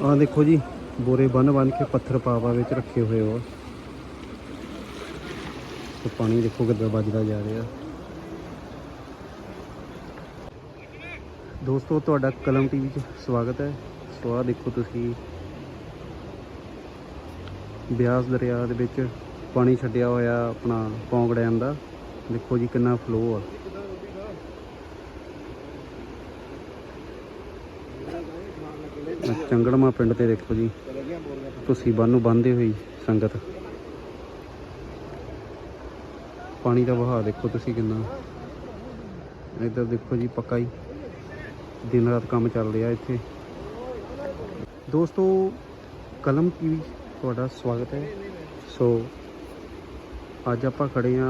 ਆਹ ਦੇਖੋ ਜੀ, ਬੋਰੇ ਬੰਨ ਬੰਨ ਕੇ ਪੱਥਰ ਪਾਵਾ ਵਿੱਚ ਰੱਖੇ ਹੋਏ ਹੋ ਤੇ ਪਾਣੀ ਦੇਖੋ ਕਿੱਦਾਂ ਵੱਜਦਾ ਜਾ ਰਿਹਾ। ਦੋਸਤੋ, ਤੁਹਾਡਾ ਕਲਮ ਟੀਵੀ 'ਚ ਸਵਾਗਤ ਹੈ। ਸੋ ਆਹ ਦੇਖੋ ਤੁਸੀਂ, ਬਿਆਸ ਦਰਿਆ ਦੇ ਵਿੱਚ ਪਾਣੀ ਛੱਡਿਆ ਹੋਇਆ ਆਪਣਾ ਪੌਂਗ ਡੈਮ ਦਾ। ਦੇਖੋ ਜੀ, ਕਿੰਨਾ ਫਲੋ ਆ। ਚੰਗੜਮਾ ਪਿੰਡ ਤੇ ਦੇਖੋ ਜੀ। ਤੁਸੀਂ ਬੰਨ ਨੂੰ ਬੰਨਦੇ ਹੋਈ ਸੰਗਤ। ਪਾਣੀ ਦਾ ਵਹਾਅ ਦੇਖੋ ਤੁਸੀਂ ਕਿੰਨਾ। ਇੱਧਰ ਦੇਖੋ ਜੀ ਪੱਕਾ ਹੀ। ਦਿਨ ਰਾਤ ਕੰਮ ਚੱਲ ਰਿਹਾ ਇੱਥੇ। ਦੋਸਤੋ, ਕਲਮ ਟੀਵੀ ਤੁਹਾਡਾ ਸਵਾਗਤ ਹੈ। ਸੋ, ਅੱਜ ਆਪਾਂ ਖੜੇ ਆ